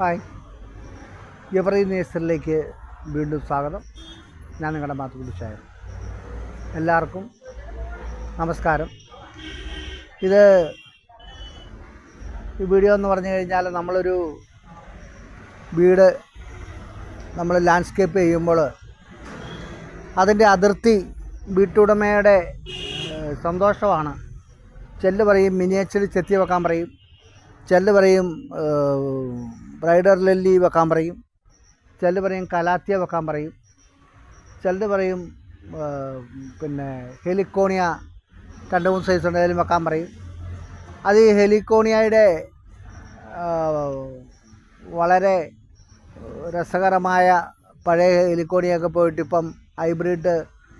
Hi. Every നേഴ്സറിലേക്ക് വീണ്ടും സ്വാഗതം. ഞാൻ നിങ്ങളുടെ മാത്തുക്കുടിച്ചായ എല്ലാവർക്കും നമസ്കാരം. ഇത് ഈ വീഡിയോ എന്ന് പറഞ്ഞു കഴിഞ്ഞാൽ നമ്മളൊരു വീട് നമ്മൾ ലാൻഡ്സ്കേപ്പ് ചെയ്യുമ്പോൾ അതിന്റെ അതിർത്തി വീട്ടുടമയുടെ സന്തോഷമാണ്. ചെല്ല് പറയും മിനിയേച്ചറിൽ ചെത്തി വെക്കാൻ പറയും. ചെല്ല് പറയും ബ്രൈഡർ ലല്ലി വെക്കാൻ പറയും. ചെല്ല് പറയും കലാത്തിയ വെക്കാൻ പറയും. ചെല്ല് പറയും പിന്നെ ഹെലിക്കോണിയ രണ്ട് മൂന്ന് സൈസ് ഉണ്ടെങ്കിലും വെക്കാൻ പറയും. അത് ഈ ഹെലിക്കോണിയയുടെ വളരെ രസകരമായ പഴയ ഹെലിക്കോണിയൊക്കെ പോയിട്ട് ഇപ്പം ഹൈബ്രിഡ്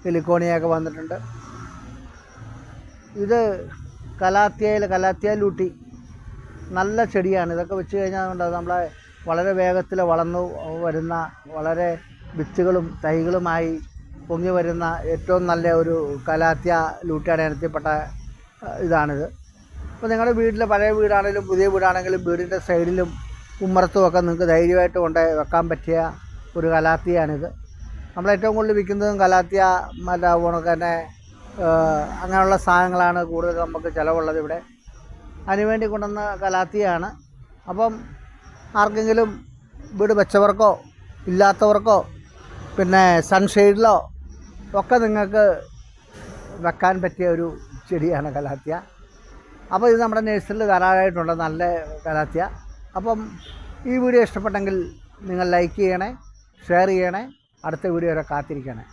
ഹെലിക്കോണിയൊക്കെ വന്നിട്ടുണ്ട്. ഇത് കലാത്തിയയിൽ കലാത്തിയ ലൂട്ടി. നല്ല ചെടിയാണ്. ഇതൊക്കെ വെച്ച് കഴിഞ്ഞാൽ നമ്മളെ വളരെ വേഗത്തിൽ വളർന്നു വരുന്ന വളരെ വിത്തുകളും തൈകളുമായി പൊങ്ങി വരുന്ന ഏറ്റവും നല്ല ഒരു കലാത്യ ലൂട്ടിയുടെ ഇനത്തിൽപ്പെട്ട ഇതാണിത്. അപ്പോൾ നിങ്ങളുടെ വീട്ടിലെ പഴയ വീടാണെങ്കിലും പുതിയ വീടാണെങ്കിലും വീടിന്റെ സൈഡിലും ഉമ്മറത്തും ഒക്കെ നിങ്ങൾക്ക് ധൈര്യമായിട്ട് കൊണ്ട് വെക്കാൻ പറ്റിയ ഒരു കലാത്തിയാണിത്. നമ്മൾ ഏറ്റവും കൂടുതൽ വിൽക്കുന്നതും കലാത്തിയ മറ്റേ ഉണക്കന്നെ അങ്ങനെയുള്ള സാധനങ്ങളാണ് കൂടുതൽ നമുക്ക് ചിലവുള്ളത് ഇവിടെ. അതിനുവേണ്ടി കൊണ്ടുവന്ന കലാത്തിയാണ്. അപ്പം ആർക്കെങ്കിലും വീട് വെച്ചവർക്കോ ഇല്ലാത്തവർക്കോ പിന്നെ സൺഷെയ്ഡിലോ ഒക്കെ നിങ്ങൾക്ക് വെക്കാൻ പറ്റിയ ഒരു ചെടിയാണ് കലാത്തിയ. അപ്പോൾ ഇത് നമ്മുടെ നേഴ്സറിൽ ധാരാളമായിട്ടുണ്ട് നല്ല കലാത്തിയ. അപ്പം ഈ വീഡിയോ ഇഷ്ടപ്പെട്ടെങ്കിൽ നിങ്ങൾ ലൈക്ക് ചെയ്യണേ ഷെയർ ചെയ്യണേ അടുത്ത വീഡിയോ വരെ കാത്തിരിക്കണേ.